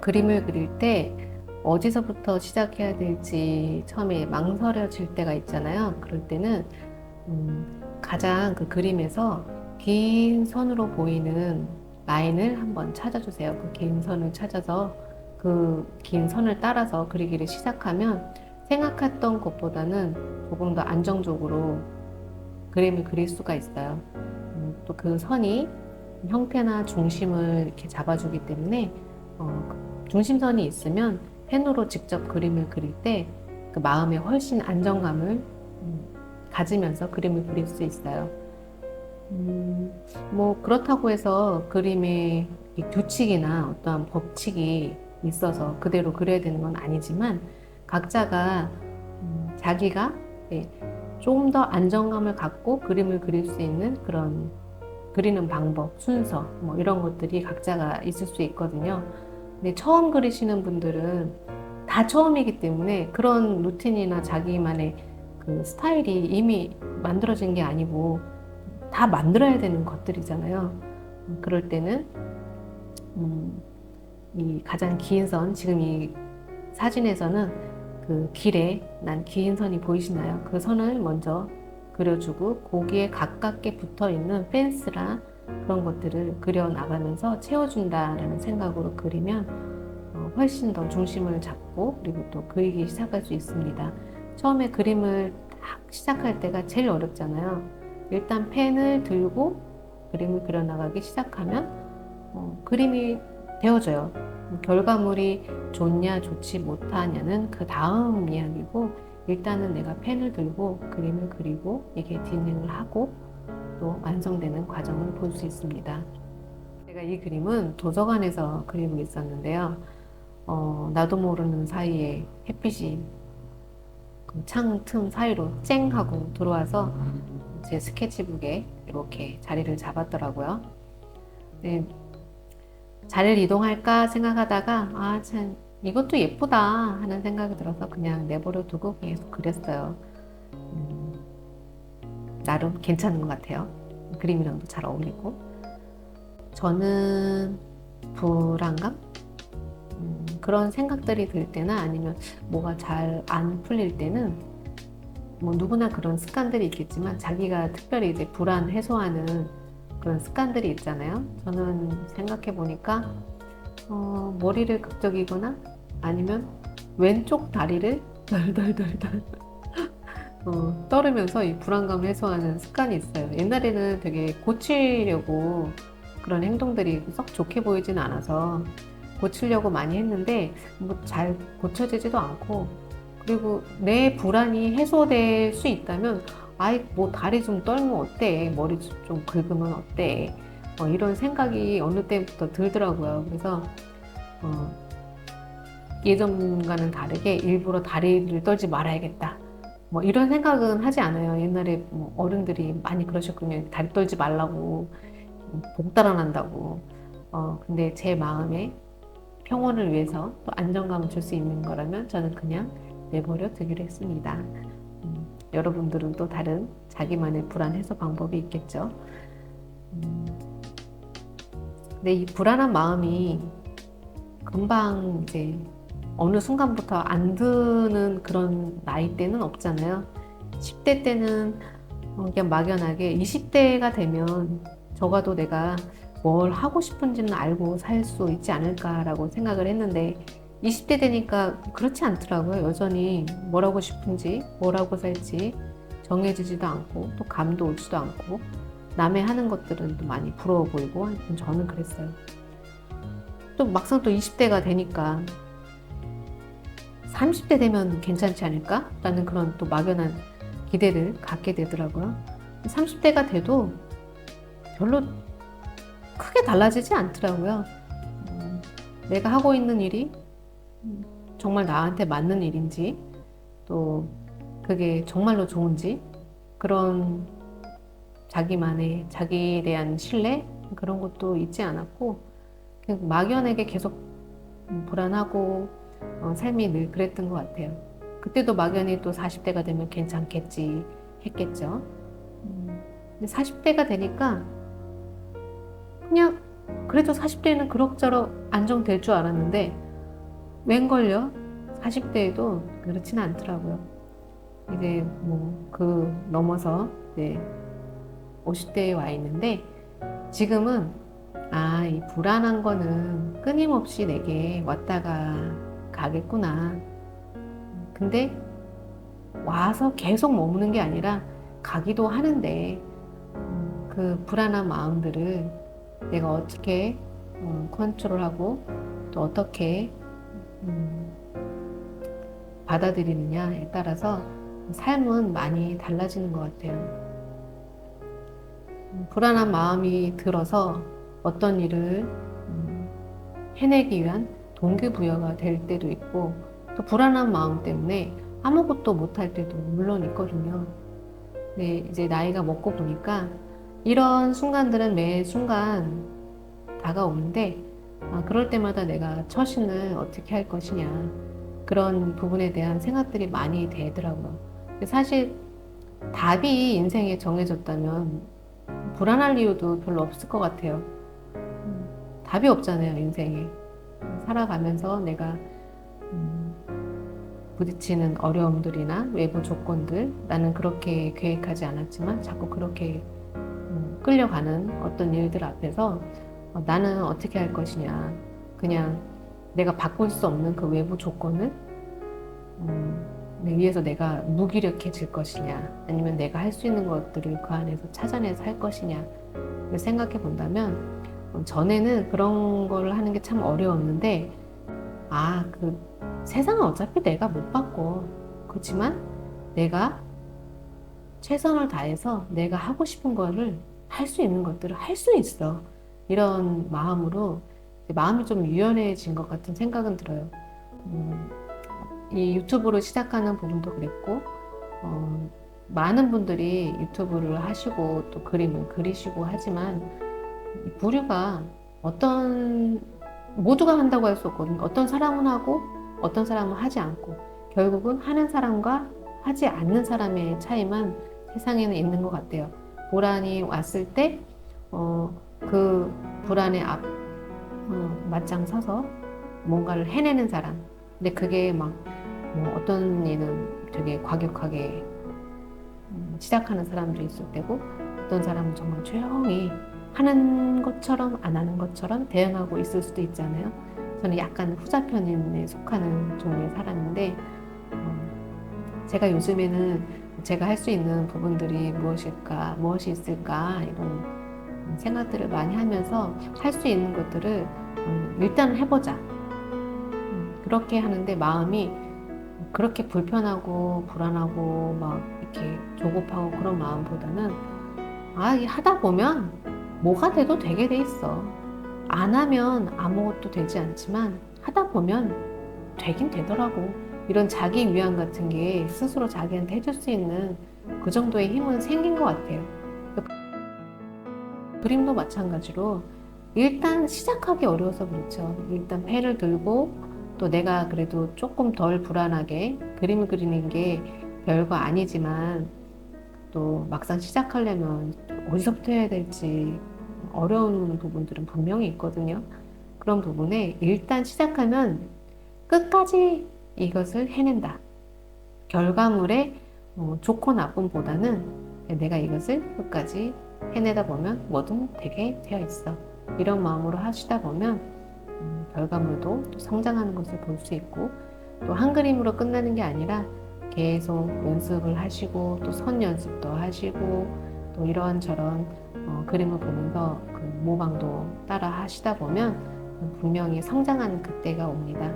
그림을 그릴 때 어디서부터 시작해야 될지 처음에 망설여질 때가 있잖아요. 그럴 때는 음, 가장 그 그림에서 긴 선으로 보이는 라인을 한번 찾아주세요. 그 긴 선을 찾아서 그 긴 선을 따라서 그리기를 시작하면 생각했던 것보다는 조금 더 안정적으로 그림을 그릴 수가 있어요. 또그 선이 형태나 중심을 이렇게 잡아주기 때문에 어, 중심선이 있으면 펜으로 직접 그림을 그릴 때 그 마음에 훨씬 안정감을 음, 가지면서 그림을 그릴 수 있어요. 음, 뭐 그렇다고 해서 그림에 이 규칙이나 어떠한 법칙이 있어서 그대로 그려야 되는 건 아니지만 각자가 음, 자기가 좀더 안정감을 갖고 그림을 그릴 수 있는 그런 그리는 방법, 순서 뭐 이런 것들이 각자가 있을 수 있거든요. 근데 처음 그리시는 분들은 다 처음이기 때문에 그런 루틴이나 자기만의 그 스타일이 이미 만들어진 게 아니고 다 만들어야 되는 것들이잖아요. 음, 그럴 때는 음, 이 가장 긴 선, 지금 이 사진에서는 그 길에 난 긴 선이 보이시나요? 그 선을 먼저 그려주고 거기에 가깝게 붙어 있는 펜스랑 그런 것들을 그려 나가면서 채워준다라는 생각으로 그리면 어, 훨씬 더 중심을 잡고 그리고 또 그리기 시작할 수 있습니다. 처음에 그림을 딱 시작할 때가 제일 어렵잖아요. 일단 펜을 들고 그림을 그려 나가기 시작하면 어, 그림이 되어져요. 결과물이 좋냐 좋지 못하냐는 그 다음 이야기고 일단은 내가 펜을 들고 그림을 그리고 이게 진행을 하고 또 완성되는 과정을 볼 수 있습니다. 제가 이 그림은 도서관에서 그리고 있었는데요. 어, 나도 모르는 사이에 햇빛이 그창틈 사이로 쨍 하고 들어와서 제 스케치북에 이렇게 자리를 잡았더라고요. 네, 자리를 이동할까 생각하다가 아 참 이것도 예쁘다 하는 생각이 들어서 그냥 내버려 두고 계속 그렸어요. 음, 나름 괜찮은 것 같아요. 그림이랑도 잘 어울리고. 저는 불안감? 음, 그런 생각들이 들 때나 아니면 뭐가 잘 안 풀릴 때는 뭐 누구나 그런 습관들이 있겠지만 자기가 특별히 이제 불안 해소하는 그런 습관들이 있잖아요. 저는 생각해 보니까 어, 머리를 극적이거나 아니면 왼쪽 다리를 덜덜덜덜 어, 떨으면서 이 불안감을 해소하는 습관이 있어요. 옛날에는 되게 고치려고 그런 행동들이 썩 좋게 보이진 않아서 고치려고 많이 했는데 뭐 잘 고쳐지지도 않고 그리고 내 불안이 해소될 수 있다면 아이 뭐 다리 좀 떨면 어때? 머리 좀 긁으면 어때? 어, 이런 생각이 어느 때부터 들더라고요. 그래서 어, 예전과는 다르게 일부러 다리를 떨지 말아야겠다 뭐 이런 생각은 하지 않아요 옛날에 뭐 어른들이 많이 그러셨거든요 다리 떨지 말라고 복 달아난다고 어, 근데 제 마음에 평온을 위해서 또 안정감을 줄 수 있는 거라면 저는 그냥 내버려 두기로 했습니다. 음, 여러분들은 또 다른 자기만의 불안 해소 방법이 있겠죠. 음, 근데 이 불안한 마음이 금방 이제 어느 순간부터 안 드는 그런 나이 때는 없잖아요. 10대 때는 그냥 막연하게 20대가 되면 적어도 내가 뭘 하고 싶은지는 알고 살 수 있지 않을까라고 생각을 했는데 20대 되니까 그렇지 않더라고요. 여전히 뭘 하고 싶은지, 뭘 하고 살지 정해지지도 않고 또 감도 오지도 않고 남의 하는 것들은 또 많이 부러워 보이고 저는 그랬어요. 또 막상 또 20대가 되니까 30대 되면 괜찮지 않을까? 라는 그런 또 막연한 기대를 갖게 되더라고요. 30대가 돼도 별로 크게 달라지지 않더라고요. 음, 내가 하고 있는 일이 정말 나한테 맞는 일인지 또 그게 정말로 좋은지 그런 자기만의 자기에 대한 신뢰 그런 것도 있지 않았고 막연하게 계속 불안하고 어, 삶이 늘 그랬던 것 같아요. 그때도 막연히 또 40대가 되면 괜찮겠지 했겠죠. 음, 근데 40대가 되니까 그냥 그래도 40대는 그럭저럭 안정될 줄 알았는데 웬걸요? 40대에도 그렇지는 않더라고요. 이제 뭐 그 넘어서 이제 50대에 와 있는데 지금은 아, 이 불안한 거는 끊임없이 내게 왔다가 가겠구나. 근데 와서 계속 머무는 게 아니라 가기도 하는데 음, 그 불안한 마음들을 내가 어떻게 음, 컨트롤하고 또 어떻게 음, 받아들이느냐에 따라서 삶은 많이 달라지는 것 같아요. 음, 불안한 마음이 들어서 어떤 일을 음, 해내기 위한 동기부여가 될 때도 있고 또 불안한 마음 때문에 아무것도 못할 때도 물론 있거든요. 근데 이제 나이가 먹고 보니까 이런 순간들은 매 순간 다가오는데 아, 그럴 때마다 내가 처신을 어떻게 할 것이냐 그런 부분에 대한 생각들이 많이 되더라고요. 사실 답이 인생에 정해졌다면 불안할 이유도 별로 없을 것 같아요. 음, 답이 없잖아요, 인생에. 살아가면서 내가 음, 부딪히는 어려움들이나 외부 조건들, 나는 그렇게 계획하지 않았지만 자꾸 그렇게 음, 끌려가는 어떤 일들 앞에서 어, 나는 어떻게 할 것이냐. 그냥 내가 바꿀 수 없는 그 외부 조건을 음, 위해서 내가 무기력해질 것이냐, 아니면 내가 할 수 있는 것들을 그 안에서 찾아내서 할 것이냐, 생각해 본다면, 어, 전에는 그런 걸 하는 게 참 어려웠는데, 아, 그 세상은 어차피 내가 못 바꿔. 그렇지만 내가 최선을 다해서 내가 하고 싶은 거를 할 수 있는 것들을 할 수 있어. 이런 마음으로 마음이 좀 유연해진 것 같은 생각은 들어요. 음, 이 유튜브를 시작하는 부분도 그랬고, 어, 많은 분들이 유튜브를 하시고 또 그림을 그리시고 하지만 이 부류가 어떤 모두가 한다고 할 수 없거든요. 어떤 사람은 하고 어떤 사람은 하지 않고 결국은 하는 사람과 하지 않는 사람의 차이만 세상에는 있는 것 같아요. 불안이 왔을 때, 어, 그 불안의 앞, 어, 맞짱 서서 뭔가를 해내는 사람. 근데 그게 막, 뭐 어떤 이는 되게 과격하게 음, 시작하는 사람도 있을 때고, 어떤 사람은 정말 조용히 하는 것처럼 안 하는 것처럼 대응하고 있을 수도 있잖아요. 저는 약간 후자편에 속하는 종류의 사람인데, 어, 제가 요즘에는 제가 할 수 있는 부분들이 무엇일까, 무엇이 있을까, 이런 생각들을 많이 하면서 할 수 있는 것들을 음, 일단 해보자. 음, 그렇게 하는데 마음이 그렇게 불편하고 불안하고 막 이렇게 조급하고 그런 마음보다는 아, 이 하다 보면 뭐가 돼도 되게 돼 있어. 안 하면 아무것도 되지 않지만 하다 보면 되긴 되더라고. 이런 자기 위안 같은 게 스스로 자기한테 해줄 수 있는 그 정도의 힘은 생긴 것 같아요. 그림도 마찬가지로 일단 시작하기 어려워서 그렇죠. 일단 펜을 들고 또 내가 그래도 조금 덜 불안하게 그림을 그리는 게 별거 아니지만 또 막상 시작하려면 어디서부터 해야 될지 어려운 부분들은 분명히 있거든요. 그런 부분에 일단 시작하면 끝까지 이것을 해낸다. 결과물의 어, 좋고 나쁨보다는 내가 이것을 끝까지 해내다 보면 뭐든 되게 되어 있어. 이런 마음으로 하시다 보면 음, 결과물도 또 성장하는 것을 볼 수 있고 또 한 그림으로 끝나는 게 아니라 계속 연습을 하시고 또 선 연습도 하시고 또 이런 저런 어, 그림을 보면서 그 모방도 따라 하시다 보면 분명히 성장하는 그때가 옵니다.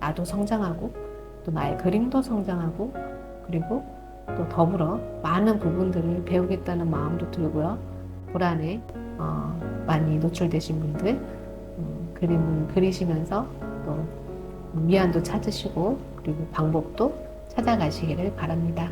나도 성장하고 또 나의 그림도 성장하고 그리고 또 더불어 많은 부분들을 배우겠다는 마음도 들고요. 불안에 어, 많이 노출되신 분들 어, 그림을 그리시면서 또 미안도 찾으시고 그리고 방법도 찾아가시기를 바랍니다.